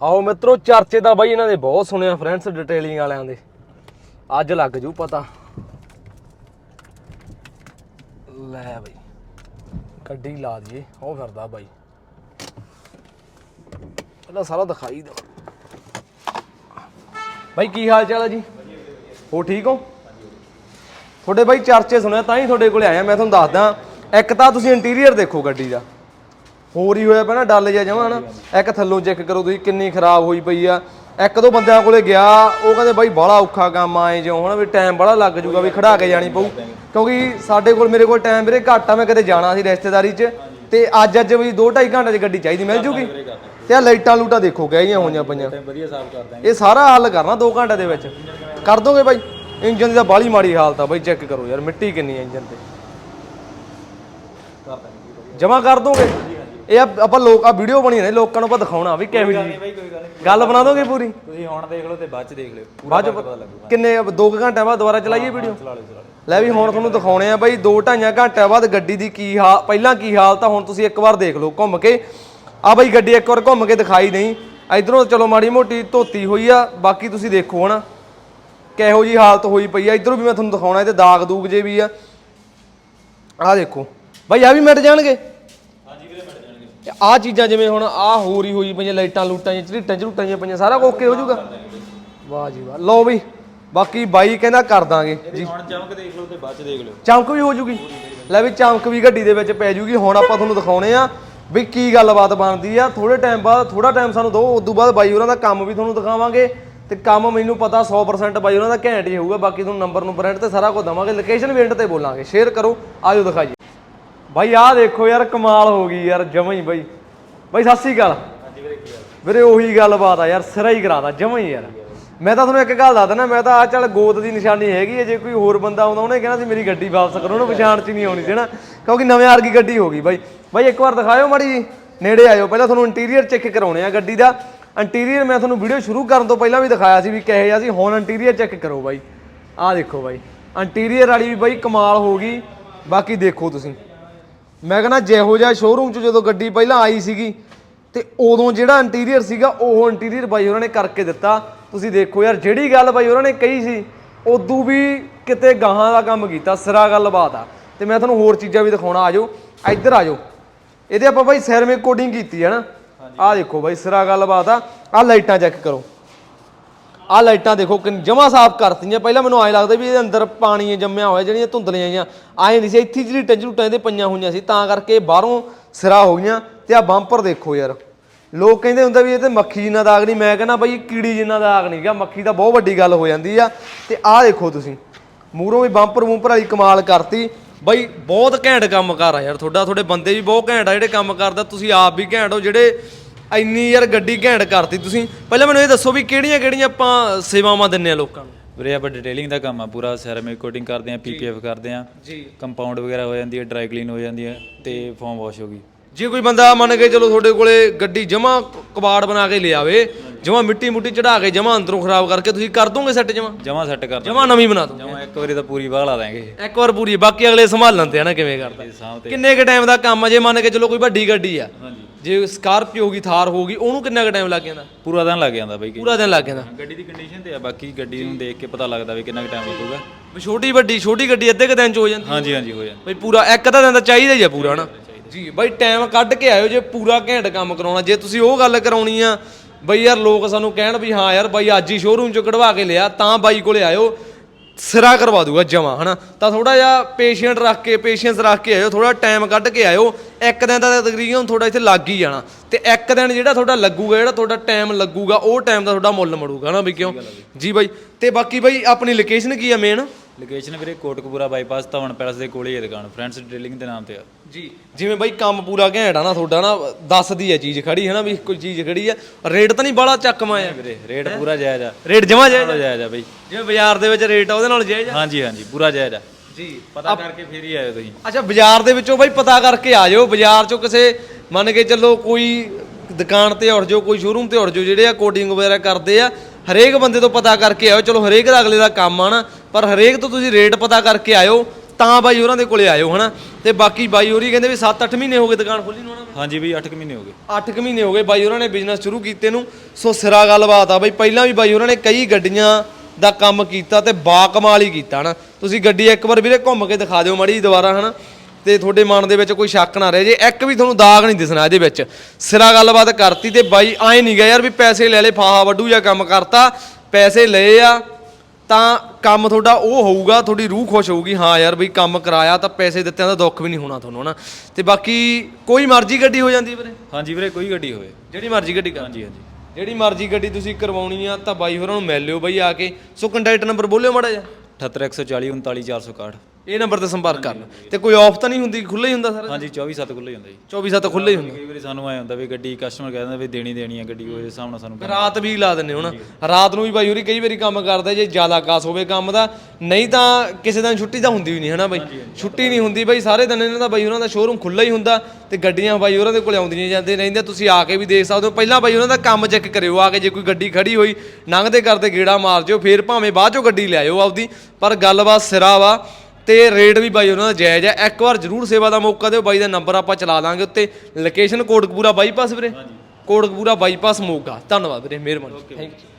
ਆਓ ਮਿੱਤਰੋ, ਚਰਚੇ ਤਾਂ ਬਾਈ ਇਹਨਾਂ ਦੇ ਬਹੁਤ ਸੁਣਿਆ ਫਰੈਂਡਸ ਡਿਟੇਲਿੰਗ ਵਾਲਿਆਂ ਦੇ। ਅੱਜ ਲੱਗ ਜੂ ਪਤਾ। ਲੈ ਬਾਈ, ਗੱਡੀ ਲਾ ਦਈਏ, ਉਹ ਫਿਰਦਾ ਬਾਈ। ਪਹਿਲਾਂ ਸਾਰਾ ਦਿਖਾਈ ਦੇ ਬਾਈ, ਕੀ ਹਾਲ ਚਾਲ ਹੈ ਜੀ? ਹੋ ਠੀਕ ਹੋ? ਤੁਹਾਡੇ ਬਾਈ ਚਰਚੇ ਸੁਣਿਆ ਤਾਂ ਹੀ ਤੁਹਾਡੇ ਕੋਲੇ ਆਇਆ, ਮੈਂ ਤੁਹਾਨੂੰ ਦੱਸਦਾ। ਇੱਕ ਤਾਂ ਤੁਸੀਂ ਇੰਟੀਰੀਅਰ ਦੇਖੋ ਗੱਡੀ ਦਾ। ਹੋਰ ਹੀ ਹੋਇਆ ਪਿਆ ਡੱਲ ਜਾ ਜਮਾ ਨਾ ਇੱਕ ਥੱਲੋਂ ਚੈੱਕ ਕਰੋ ਤੁਸੀਂ, ਕਿੰਨੀ ਖਰਾਬ ਹੋਈ ਪਈ ਆ। ਇੱਕ ਦੋ ਬੰਦਿਆਂ ਕੋਲੇ ਗਿਆ, ਉਹ ਕਹਿੰਦੇ ਬਾਈ ਬੜਾ ਔਖਾ ਕੰਮ ਆਏ ਜਿਉਂ ਹੁਣ ਵੀ ਟਾਈਮ ਬੜਾ ਲੱਗ ਜੂਗਾ ਵੀ ਖੜਾ ਕੇ ਜਾਣੀ ਪਊ। ਕਿਉਂਕਿ ਸਾਡੇ ਕੋਲ, ਮੇਰੇ ਕੋਲ ਟਾਈਮ ਵੀਰੇ ਘੱਟ ਆ, ਮੈਂ ਕਦੇ ਜਾਣਾ ਸੀ ਰਿਸ਼ਤੇਦਾਰੀ 'ਚ। ਤੇ ਅੱਜ ਅੱਜ ਵੀ 2.5 ਘੰਟੇ 'ਚ ਗੱਡੀ ਚਾਹੀਦੀ ਮਿਲ ਜੂਗੀ। ਤੇ ਆ ਲਾਈਟਾਂ ਲੂਟਾਂ ਦੇਖੋ ਗਈਆਂ ਹੋਈਆਂ ਪਈਆਂ। ਵਧੀਆ ਸਾਫ਼ ਕਰ ਦਾਂਗੇ ਇਹ ਸਾਰਾ ਹੱਲ ਕਰਨਾ 2 ਘੰਟੇ ਦੇ ਵਿੱਚ। ਕਰ ਦੋਗੇ ਬਾਈ? ਇੰਜਨ ਦੀ ਤਾਂ ਬਾਲੀ ਮਾੜੀ ਹਾਲਤ ਆ ਬਾਈ, ਚੈੱਕ ਕਰੋ ਯਾਰ, ਮਿੱਟੀ ਕਿੰਨੀ ਹੈ ਇੰਜਨ ਤੇ। ਕਰ ਜਮਾ ਕਰ ਦੋਗੇ? ਇਹ ਆ- ਆਪਾਂ ਲੋਕ ਆ ਵੀਡੀਓ ਬਣੀ ਨੇ ਲੋਕਾਂ ਨੂੰ ਆਪਾਂ ਦਿਖਾਉਣਾ ਵੀ ਕਿਹੋ ਜੀ ਬਾਈ ਕੋਈ ਗੱਲ ਨਹੀਂ। ਗੱਲ ਬਣਾ ਦੋਗੇ ਪੂਰੀ? ਤੁਸੀਂ ਹੁਣ ਦੇਖ ਲਓ ਤੇ ਬਾਅਦ ਚ ਦੇਖ ਲਿਓ। ਪੂਰਾ ਬਾਅਦ ਚ ਪਤਾ ਲੱਗੂਗਾ। ਕਿੰਨੇ 2 ਘੰਟਿਆਂ ਬਾਅਦ ਦੁਬਾਰਾ ਚਲਾਈਏ ਵੀਡੀਓ ਚਲਾ ਲਿਓ ਚਲਾ ਲਿਓ। ਲੈ ਵੀ ਹੁਣ ਤੁਹਾਨੂੰ ਦਿਖਾਉਣੇ ਆ ਬਾਈ 2 ਢਾਈਆਂ ਘੰਟਿਆਂ ਬਾਅਦ ਗੱਡੀ ਦੀ ਕੀ ਹਾਲ ਪਹਿਲਾਂ ਕੀ ਹਾਲਤ ਆ ਹੁਣ ਤੁਸੀਂ ਇੱਕ ਵਾਰ ਦੇਖ ਲਓ ਘੁੰਮ ਕੇ। ਆ ਬਾਈ ਗੱਡੀ ਇੱਕ ਵਾਰ ਘੁੰਮ ਕੇ ਦਿਖਾਈ ਨਹੀਂ। ਇਧਰੋਂ ਚਲੋ ਮਾੜੀ ਮੋਟੀ ਧੋਤੀ ਹੋਈ ਆ ਬਾਕੀ ਤੁਸੀਂ ਦੇਖੋ ਹਣ ਕਿਹੋ ਜੀ ਹਾਲਤ ਹੋਈ ਪਈ ਆ ਇਧਰੋਂ ਵੀ ਮੈਂ ਤੁਹਾਨੂੰ ਦਿਖਾਉਣਾ ਇਹਦੇ ਦਾਗ ਦੂਗ ਜੇ ਵੀ ਆ। ਆਹ ਦੇਖੋ। ਬਾਈ ਆ ਵੀ ਮਿਟ ਜਾਣਗੇ ਹਾਂਜੀ ਵੀਰੇ ਮਿਲ ਜਾਣਗੇ ਆ ਚੀਜ਼ਾਂ ਜਿਵੇਂ ਹੁਣ ਆ ਹੀ ਹੋਈ ਪਈਆਂ ਲਾਈਟਾਂ ਲੂਟਾਂ ਜਿਹੀਆਂ ਝਰੀਟਾਂ ਝਰੂਟਾਂ ਜਿਹੀਆਂ ਪਈਆਂ ਸਾਰਾ ਓਕੇ ਹੋ ਜਾਊਗਾ ਵਾਹ ਜੀ ਵਾਹ। ਲਓ ਬਈ ਬਾਕੀ ਬਾਈ ਕਹਿੰਦਾ ਕਰ ਦਾਂਗੇ। ਜੀ। ਹੁਣ ਚਮਕ ਦੇਖ ਲਓ ਤੇ ਬਾਅਦ ਚ ਦੇਖ ਲਿਓ। ਚਮਕ ਵੀ ਹੋ ਜੂਗੀ। ਲੈ ਵੀ ਚਮਕ ਵੀ ਗੱਡੀ ਦੇ ਵਿੱਚ ਪੈ ਜੂਗੀ। ਹੁਣ ਆਪਾਂ ਤੁਹਾਨੂੰ ਦਿਖਾਉਣੇ ਆ ਵੀ ਕੀ ਗੱਲਬਾਤ ਬਣਦੀ ਆ। ਥੋੜੇ ਟਾਈਮ ਬਾਅਦ ਥੋੜਾ ਟਾਈਮ ਸਾਨੂੰ ਦਿਓ ਉਦੋਂ ਬਾਅਦ ਬਾਈ ਉਹਨਾਂ ਦਾ ਕੰਮ ਵੀ ਤੁਹਾਨੂੰ ਦਿਖਾਵਾਂਗੇ। ਤੇ ਕੰਮ ਮੈਨੂੰ ਪਤਾ 100% ਬਾਈ ਉਹਨਾਂ ਦਾ ਘੈਂਟ ਹੀ ਹੋਊਗਾ। ਬਾਕੀ ਤੁਹਾਨੂੰ ਨੰਬਰ ਨੂੰ ਬ੍ਰਾਂਡ ਤੇ ਸਾਰਾ ਕੁਝ ਦਵਾਂਗੇ। ਲੋਕੇਸ਼ਨ ਵੀ ਐਂਡ ਤੇ ਬੋਲਾਂਗੇ। ਸ਼ੇਅਰ ਕਰੋ ਆਜੋ ਦਿਖਾਈਏ। ਬਾਈ ਆਹ ਦੇਖੋ ਯਾਰ ਕਮਾਲ ਹੋ ਗਈ ਯਾਰ ਜਮਾਂ ਹੀ ਬਾਈ। ਬਾਈ ਸਤਿ ਸ੍ਰੀ ਅਕਾਲ। ਹਾਂਜੀ ਵੀਰੇ ਕੀ ਵੀਰੇ ਉਹੀ ਗੱਲਬਾਤ ਆ ਯਾਰ ਸਿਰਾ ਹੀ ਕਰਾਦਾ ਜਮਾਂ ਹੀ ਯਾਰ। ਮੈਂ ਤਾਂ ਤੁਹਾਨੂੰ ਇੱਕ ਗੱਲ ਦੱਸ ਦਿੰਦਾ ਮੈਂ ਤਾਂ ਆ ਚੱਲ ਗੋਦ ਦੀ ਨਿਸ਼ਾਨੀ ਹੈਗੀ ਹੈ ਜੇ ਕੋਈ ਹੋਰ ਬੰਦਾ ਆਉਂਦਾ ਉਹਨੇ ਕਹਿਣਾ ਸੀ ਮੇਰੀ ਗੱਡੀ ਵਾਪਸ ਕਰੋ ਉਹਨੂੰ ਪਛਾਣ ਚ ਨਹੀਂ ਆਉਣੀ ਸੀ ਨਾ ਕਿਉਂਕਿ ਨਵੇਂ ਵਰਗੀ ਗੱਡੀ ਹੋ ਗਈ ਬਾਈ। ਬਾਈ ਇੱਕ ਵਾਰ ਦਿਖਾਇਓ ਮਾੜੀ ਜੀ ਨੇੜੇ ਆਇਓ। ਪਹਿਲਾਂ ਤੁਹਾਨੂੰ ਇੰਟੀਰੀਅਰ ਚੈੱਕ ਕਰਾਉਣੇ ਆ ਗੱਡੀ ਦਾ। ਇੰਟੀਰੀਅਰ ਮੈਂ ਤੁਹਾਨੂੰ ਵੀਡੀਓ ਸ਼ੁਰੂ ਕਰਨ ਤੋਂ ਪਹਿਲਾਂ ਵੀ ਦਿਖਾਇਆ ਸੀ ਵੀ ਕਿਹੋ ਜਿਹਾ ਸੀ ਹੁਣ ਇੰਟੀਰੀਅਰ ਚੈੱਕ ਕਰੋ ਬਾਈ। ਆਹ ਦੇਖੋ ਬਾਈ ਇੰਟੀਰੀਅਰ ਵਾਲੀ ਵੀ ਬਾਈ ਕਮਾਲ ਹੋ ਗਈ। ਬਾਕੀ ਦੇਖੋ ਤੁਸੀਂ। ਮੈਂ ਕਹਿੰਦਾ ਜਿਹੋ ਜਿਹਾ ਸ਼ੋਰੂਮ 'ਚ ਜਦੋਂ ਗੱਡੀ ਪਹਿਲਾਂ ਆਈ ਸੀਗੀ ਤੇ ਉਦੋਂ ਜਿਹੜਾ ਇੰਟੀਰੀਅਰ ਸੀਗਾ ਉਹ ਇੰਟੀਰੀਅਰ ਬਾਈ ਉਹਨਾਂ ਨੇ ਕਰਕੇ ਦਿੱਤਾ। ਤੁਸੀਂ ਦੇਖੋ ਯਾਰ ਜਿਹੜੀ ਗੱਲ ਬਾਈ ਉਹਨਾਂ ਨੇ ਕਹੀ ਸੀ ਉਦੋਂ ਵੀ ਕਿਤੇ ਗਾਹਾਂ ਦਾ ਕੰਮ ਕੀਤਾ ਸਿਰਾ ਗੱਲਬਾਤ ਆ। ਤੇ ਮੈਂ ਤੁਹਾਨੂੰ ਹੋਰ ਚੀਜ਼ਾਂ ਵੀ ਦਿਖਾਉਣਾ ਆਜੋ ਇੱਧਰ ਆਜੋ ਇਹਦੇ ਆਪਾਂ ਬਾਈ ਸੈਰਮੇ ਕੋਡਿੰਗ ਕੀਤੀ ਹੈ ਨਾ। ਆਹ ਦੇਖੋ ਬਾਈ ਸਿਰਾ ਗੱਲਬਾਤ ਆ। ਆਹ ਲਾਈਟਾਂ ਚੈੱਕ ਕਰੋ। ਆਹ ਲਾਈਟਾਂ ਦੇਖੋ ਕਿ ਜਮਾ ਸਾਫ਼ ਕਰਤੀਆਂ। ਪਹਿਲਾਂ ਮੈਨੂੰ ਐਂ ਲੱਗਦਾ ਵੀ ਇਹਦੇ ਅੰਦਰ ਪਾਣੀ ਜੰਮਿਆ ਹੋਇਆ, ਜਿਹੜੀਆਂ ਧੁੰਦਲੀਆਂ ਆਈਆਂ ਆਏ ਨਹੀਂ ਸੀ, ਇੱਥੇ ਜਿਹੜੀ ਟੰਜੂਟਾਂ ਇਹਦੇ ਪਈਆਂ ਹੋਈਆਂ ਸੀ, ਤਾਂ ਕਰਕੇ ਬਾਹਰੋਂ ਸਿਰਾ ਹੋ ਗਈਆਂ। ਤੇ ਆ ਬੰਪਰ ਦੇਖੋ ਯਾਰ, ਲੋਕ ਕਹਿੰਦੇ ਹੁੰਦੇ ਵੀ ਇਹ ਤੇ ਮੱਖੀ ਜਿੰਨਾ ਦਾਗ ਨਹੀਂ। ਮੈਂ ਕਹਿੰਦਾ ਬਈ ਕੀੜੀ ਜਿੰਨਾ ਦਾਗ ਨਹੀਂਗਾ ਮੱਖੀ ਤਾਂ ਬਹੁਤ ਵੱਡੀ ਗੱਲ ਹੋ ਜਾਂਦੀ ਆ। ਤੇ ਆਹ ਦੇਖੋ ਤੁਸੀਂ, ਮੂਹਰੋਂ ਵੀ ਬੰਪਰ ਬੂੰਪਰ ਵਾਲੀ ਕਮਾਲ ਕਰਤੀ। ਬਈ, ਬਹੁਤ ਘੈਂਟ ਕੰਮ ਕਰ ਆ ਯਾਰ ਤੁਹਾਡਾ। ਤੁਹਾਡੇ ਬੰਦੇ ਵੀ ਬਹੁਤ ਘੈਂਟ ਆ, ਜਿਹੜੇ ਕੰਮ ਕਰਦਾ। ਤੁਸੀਂ ਆਪ ਵੀ ਘੈਂਟ ਹੋ, ਜਿਹੜੇ ਇੰਨੀ ਯਾਰ ਗੱਡੀ ਘੈਂਟ ਕਰਤੀ ਤੁਸੀਂ। ਪਹਿਲਾਂ ਮੈਨੂੰ ਇਹ ਦੱਸੋ ਵੀ ਕਿਹੜੀਆਂ ਕਿਹੜੀਆਂ ਆਪਾਂ ਸੇਵਾਵਾਂ ਦਿੰਨੇ ਆ ਲੋਕਾਂ ਨੂੰ? ਵੀਰੇ ਆਪਾਂ ਡਿਟੇਲਿੰਗ ਦਾ ਕੰਮ ਆ ਪੂਰਾ ਸੈਰਾਮਿਕ ਕੋਟਿੰਗ ਕਰਦੇ ਆ ਪੀਪੀਐਫ ਕਰਦੇ ਆ। ਜੀ। ਕੰਪਾਊਂਡ ਵਗੈਰਾ ਹੋ ਜਾਂਦੀ ਹੈ ਡਰਾਈ ਕਲੀਨ ਹੋ ਜਾਂਦੀ ਹੈ ਤੇ ਫੋਮ ਵਾਸ਼ ਹੋ ਗਈ। ਜੇ ਕੋਈ ਬੰਦਾ ਮੰਨ ਕੇ ਚਲੋ ਤੁਹਾਡੇ ਕੋਲੇ ਗੱਡੀ ਜਮਾ ਕਬਾੜ ਬਣਾ ਕੇ ਲਿਆਵੇ ਜਮਾ ਮਿੱਟੀ ਮੁੱਟੀ ਚੜਾ ਕੇ ਜਮਾ ਅੰਦਰੋਂ ਖਰਾਬ ਕਰਕੇ ਤੁਸੀਂ ਕਰ ਦੋਗੇ ਸੈੱਟ ਜਮਾ? ਜਮਾ ਸੈੱਟ ਕਰ ਜਮਾ ਨਵੀਂ ਬਣਾ ਦੋ ਜਮਾ ਇੱਕ ਵਾਰੀ ਤਾਂ ਪੂਰੀ ਵਾਹ ਲਾ ਦਾਂਗੇ। ਇੱਕ ਵਾਰ ਪੂਰੀ ਬਾਕੀ ਅਗਲੇ ਸੰਭਾਲਣ ਤੇ ਆ ਨਾ ਕਿਵੇਂ ਕਰਦਾ। ਕਿੰਨੇ ਕ ਟਾਈਮ ਦਾ ਕੰਮ ਆ? ਜੇ ਮੰਨ ਕੇ ਚਲੋ ਕੋਈ ਵੱਡੀ ਗੱਡੀ ਆ ਹਾਂਜੀ। ਜੇ ਸਕਾਰਪੀਓ ਹੋਗੀ ਥਾਰ ਹੋਗੀ ਉਹਨੂੰ ਕਿੰਨਾ ਕ ਟਾਈਮ ਲੱਗ ਜਾਂਦਾ? ਪੂਰਾ ਦਿਨ ਲੱਗ ਜਾਂਦਾ ਬਾਈ। ਪੂਰਾ ਦਿਨ ਲੱਗ ਜਾਂਦਾ। ਗੱਡੀ ਦੀ ਕੰਡੀਸ਼ਨ ਤੇ ਆ ਬਾਕੀ ਗੱਡੀ ਨੂੰ ਦੇਖ ਕੇ ਪਤਾ ਲੱਗਦਾ ਵੀ ਕਿੰਨਾ ਕੁ ਟਾਈਮ ਲੱਗੂਗਾ। ਵੀ ਛੋਟੀ ਵੱਡੀ ਛੋਟੀ ਗੱਡੀ ਅੱਧੇ ਕ ਦਿਨ ਚ ਹੋ ਜਾਂਦੀ ਹਾਂਜੀ ਹਾਂਜੀ ਹੋ ਜਾਂਦਾ। ਬਈ ਪੂਰਾ ਇੱਕ ਤਾਂ ਦਿਨ ਤਾਂ ਚਾਹੀਦਾ ਹੀ ਆ ਪੂਰਾ ਨਾ ਜੀ ਬਈ ਟਾਈਮ ਕੱਢ ਕੇ ਆਇਓ ਜੇ ਪੂਰਾ ਘੈਂਟ ਕੰਮ ਕਰਾਉਣਾ। ਜੇ ਤੁਸੀਂ ਉਹ ਗੱਲ ਕਰਾਉਣੀ ਆ ਬਈ ਯਾਰ ਲੋਕ ਸਾਨੂੰ ਕਹਿਣ ਵੀ ਹਾਂ ਯਾਰ ਬਾਈ ਅੱਜ ਹੀ ਸ਼ੋਰੂਮ ਚੋਂ ਕਢਵਾ ਕੇ ਲਿਆ ਤਾਂ ਬਾਈ ਕੋਲੇ ਆਇਓ ਸਿਰਾ ਕਰਵਾ ਦੂਗਾ ਜਮਾ ਹਨਾ? ਤਾਂ ਥੋੜਾ ਜਿਹਾ ਪੇਸ਼ੈਂਟ ਰੱਖ ਕੇ ਪੇਸ਼ੈਂਸ ਰੱਖ ਕੇ ਆਇਓ ਥੋੜਾ ਟਾਈਮ ਕੱਢ ਕੇ ਆਇਓ ਇੱਕ ਦਿਨ ਦਾ ਤਕਰੀਬਨ ਥੋੜਾ ਇੱਥੇ ਲੱਗ ਹੀ ਜਾਣਾ। ਤੇ ਇੱਕ ਦਿਨ ਜਿਹੜਾ ਤੁਹਾਡਾ ਲੱਗੂਗਾ ਜਿਹੜਾ ਤੁਹਾਡਾ ਟਾਈਮ ਲੱਗੂਗਾ ਉਹ ਟਾਈਮ ਦਾ ਤੁਹਾਡਾ ਮੁੱਲ ਮੜੂਗਾ ਨਾ ਵੀ ਕਿਉਂ? ਜੀ ਬਾਈ ਤੇ ਬਾਕੀ ਬਾਈ ਆਪਣੀ ਲੋਕੇਸ਼ਨ ਕੀ ਆ ਮੇਨ ਲੋਕੇਸ਼ਨ ਵੀਰੇ ਕੋਟਕਪੂਰਾ ਬਾਈਪਾਸ ਧਵਨ ਪੈਲਸ ਦੇ ਕੋਲੇ ਹੀ ਹੈ ਦੁਕਾਨ। ਫਰੈਂਡਸ ਡਿਟੇਲਿੰਗ ਦੇ ਨਾਮ ਤੇ ਆ। ਜੀ ਜਿਵੇਂ ਬਾਈ ਕੰਮ ਪੂਰਾ ਘੈਂਟ ਆ ਨਾ ਤੁਹਾਡਾ ਨਾ ਦੱਸਦੀ ਹੈ ਚੀਜ਼ ਖੜੀ ਹੈ ਨਾ ਵੀ ਕੋਈ ਚੀਜ਼ ਖੜੀ ਆ ਰੇਟ ਤਾਂ ਨਹੀਂ ਬਾਲਾ ਚੱਕਮਾ ਆ ਵੀਰੇ ਰੇਟ ਪੂਰਾ ਜਾਇਜ਼ ਆ। ਰੇਟ ਜਮਾ ਜਾਏ ਪੂਰਾ ਜਾਇਜ਼ ਆ ਬਾਈ। ਜਿਵੇਂ ਬਾਜ਼ਾਰ ਦੇ ਵਿੱਚ ਰੇਟ ਆ ਉਹਦੇ ਨਾਲ ਜਾਇਜ਼ ਆ? ਹਾਂਜੀ ਹਾਂਜੀ ਪੂਰਾ ਜਾਇਜ਼ ਆ। ਜੀ। ਪਤਾ ਕਰਕੇ ਫੇਰ ਹੀ ਆਇਓ ਤੁਸੀਂ। ਅੱਛਾ ਬਾਜ਼ਾਰ ਦੇ ਵਿੱਚੋਂ ਬਾਈ ਪਤਾ ਕਰਕੇ ਆ ਜਾਓ ਬਾਜ਼ਾਰ ਚੋਂ ਕਿਸੇ ਮੰਨ ਕੇ ਚੱਲੋ ਕੋਈ ਦੁਕਾਨ ਤੇ ਉੜ ਜਾਓ ਕੋਈ ਸ਼ੋਰੂਮ ਤੇ ਉੜ ਜਾਓ ਜਿਹੜੇ ਆ ਕੋਡਿੰਗ ਵਗੈਰਾ ਕਰਦੇ ਆ ਹਰੇਕ ਬੰਦੇ ਤੋਂ ਪਤਾ ਕਰਕੇ ਆਇਓ। ਚਲੋ ਹਰੇਕ ਦਾ ਅਗਲੇ ਦਾ ਕੰਮ ਆ ਨਾ। ਪਰ ਹਰੇਕ ਤੋਂ ਤੁਸੀਂ ਰੇਟ ਪਤਾ ਕਰਕੇ ਆਇਓ ਤਾਂ ਬਾਈ ਹੋਰਾਂ ਦੇ ਕੋਲੇ ਆਇਓ ਹਨਾ? ਤੇ ਬਾਕੀ ਬਾਈ ਹੋਰੀ ਕਹਿੰਦੇ ਵੀ 7-8 ਮਹੀਨੇ ਹੋ ਗਏ ਦੁਕਾਨ ਖੋਲੀ ਨੂੰ ਹਨਾ ਹਾਂਜੀ ਬਈ 8 ਮਹੀਨੇ ਹੋ ਗਏ। 8 ਕੁ ਮਹੀਨੇ ਹੋ ਗਏ ਬਾਈ ਹੋਰਾਂ ਨੇ ਬਿਜ਼ਨਸ ਸ਼ੁਰੂ ਕੀਤੇ ਨੂੰ। ਸੋ ਸਿਰਾ ਗੱਲਬਾਤ ਆ ਬਾਈ ਪਹਿਲਾਂ ਵੀ ਬਾਈ ਹੋਰਾਂ ਨੇ ਕਈ ਗੱਡੀਆਂ ਦਾ ਕੰਮ ਕੀਤਾ ਤੇ ਬਾ ਕਮਾਲ ਹੀ ਕੀਤਾ ਹਨਾ? ਤੁਸੀਂ ਗੱਡੀ ਇੱਕ ਵਾਰ ਵੀਰੇ ਘੁੰਮ ਕੇ ਦਿਖਾ ਦਿਓ ਮਾੜੀ ਦੁਬਾਰਾ ਹਨਾ? ਤੇ ਤੁਹਾਡੇ ਮਨ ਦੇ ਵਿੱਚ ਕੋਈ ਸ਼ੱਕ ਨਾ ਰਹੇ ਜੇ। ਇੱਕ ਵੀ ਤੁਹਾਨੂੰ ਦਾਗ ਨਹੀਂ ਦਿਸਣਾ ਇਹਦੇ ਵਿੱਚ। ਸਿਰਾ ਗੱਲਬਾਤ ਕਰਤੀ ਤੇ ਬਾਈ ਆਏ ਨਹੀਂ ਗਿਆ ਯਾਰ ਵੀ ਪੈਸੇ ਲੈ ਲੈ ਫਾਹਾ ਵੱਡੂ ਜਾਂ ਕੰਮ ਕਰਤਾ। ਪੈਸੇ ਲਏ ਆ ਤਾਂ ਕੰਮ ਤੁਹਾਡਾ ਉਹ ਹੋਊਗਾ ਤੁਹਾਡੀ ਰੂਹ ਖੁਸ਼ ਹੋਊਗੀ ਹਾਂ ਯਾਰ ਬਈ ਕੰਮ ਕਰਾਇਆ ਤਾਂ ਪੈਸੇ ਦਿੱਤਿਆਂ ਦਾ ਦੁੱਖ ਵੀ ਨਹੀਂ ਹੋਣਾ ਤੁਹਾਨੂੰ ਹਨਾ? ਤੇ ਬਾਕੀ ਕੋਈ ਮਰਜ਼ੀ ਗੱਡੀ ਹੋ ਜਾਂਦੀ ਵੀਰੇ? ਹਾਂਜੀ ਵੀਰੇ ਕੋਈ ਗੱਡੀ ਹੋਵੇ। ਜਿਹੜੀ ਮਰਜ਼ੀ ਗੱਡੀ ਕਰ। ਹਾਂਜੀ ਹਾਂਜੀ। ਜਿਹੜੀ ਮਰਜ਼ੀ ਗੱਡੀ ਤੁਸੀਂ ਕਰਵਾਉਣੀ ਆ ਤਾਂ ਬਾਈ ਹੋਰਾਂ ਨੂੰ ਮਿਲ ਲਿਓ ਬਾਈ ਆ ਕੇ। ਸੋ ਕੰਟੈਕਟ ਨੰਬਰ ਬੋਲਿਓ ਮਾੜਾ ਜਿਹਾ। 78140 39461 ਇਹ ਨੰਬਰ ਤੇ ਸੰਪਰਕ ਕਰ ਲਓ ਤੇ ਕੋਈ ਆਫ ਤਾਂ ਨਹੀਂ ਹੁੰਦੀ ਖੁੱਲਾ ਹੀ ਹੁੰਦਾ ਸਾਰਾ ਹਾਂਜੀ 24 7 ਖੁੱਲੇ ਹੁੰਦਾ ਜੀ। 24 ਸੱਤ ਖੁੱਲਾ ਹੀ ਹੁੰਦਾ। ਕਈ ਵਾਰੀ ਸਾਨੂੰ ਆਏ ਹੁੰਦਾ ਵੀ ਗੱਡੀ ਕਸਟਮਰ ਕਹਿ ਦਿੰਦਾ ਵੀ ਦੇਣੀ ਦੇਣੀ ਆ ਗੱਡੀ ਉਹਦੇ ਹਿਸਾਬ ਨਾਲ ਸਾਨੂੰ ਰਾਤ ਵੀ ਲਾ ਦਿੰਦੇ ਹੋ ਨਾ ਰਾਤ ਨੂੰ ਵੀ ਬਾਈ ਹੋਰੀ ਕਈ ਵਾਰੀ ਕੰਮ ਕਰਦਾ ਜੇ ਜ਼ਿਆਦਾ ਕਾਸ ਹੋਵੇ ਕੰਮ ਦਾ ਨਹੀਂ ਤਾਂ ਕਿਸੇ ਦਿਨ ਛੁੱਟੀ ਤਾਂ ਹੁੰਦੀ ਵੀ ਨਹੀਂ ਹਨਾ ਬਾਈ? ਛੁੱਟੀ ਨਹੀਂ ਹੁੰਦੀ ਬਾਈ ਸਾਰੇ ਦਿਨ ਇਹਨਾਂ ਦਾ ਬਾਈ ਉਹਨਾਂ ਦਾ ਸ਼ੋਰੂਮ ਖੁੱਲਾ ਹੀ ਹੁੰਦਾ ਤੇ ਗੱਡੀਆਂ ਬਾਈ ਉਹਨਾਂ ਦੇ ਕੋਲ ਆਉਂਦੀਆਂ ਜਾਂਦੇ ਰਹਿੰਦੇ ਤੁਸੀਂ ਆ ਕੇ ਵੀ ਦੇਖ ਸਕਦੇ ਹੋ। ਪਹਿਲਾਂ ਬਾਈ ਉਹਨਾਂ ਦਾ ਕੰਮ ਚੈੱਕ ਕਰਿਓ ਆ ਕੇ ਜੇ ਕੋਈ ਗੱਡੀ ਖੜੀ ਹੋਈ ਲੰਘਦੇ ਕਰਦੇ ਗੇੜਾ ਮਾਰ ਜਿਓ ਫੇਰ ਭਾਵੇਂ ਬਾਅਦ ਚੋਂ ਗੱਡੀ ਲਿਆਇਓ ਆਪਦੀ ਪਰ ਗੱਲਬਾਤ ਸਿਰਾ ਵਾ। ਤੇ ਰੇਟ ਵੀ ਬਾਈ ਉਹਨਾਂ ਦਾ ਜਾਇਜ਼ ਹੈ। ਇੱਕ ਵਾਰ ਜ਼ਰੂਰ ਸੇਵਾ ਦਾ ਮੌਕਾ ਦਿਓ। ਬਾਈ ਦਾ ਨੰਬਰ ਆਪਾਂ ਚਲਾ ਦਾਂਗੇ ਉੱਤੇ। ਲੋਕੇਸ਼ਨ ਕੋਟਕਪੂਰਾ ਬਾਈਪਾਸ ਵੀਰੇ। ਕੋਟਕਪੂਰਾ ਬਾਈਪਾਸ ਮੋਗਾ। ਧੰਨਵਾਦ ਵੀਰੇ। ਮਿਹਰਬਾਨੀ। Thank you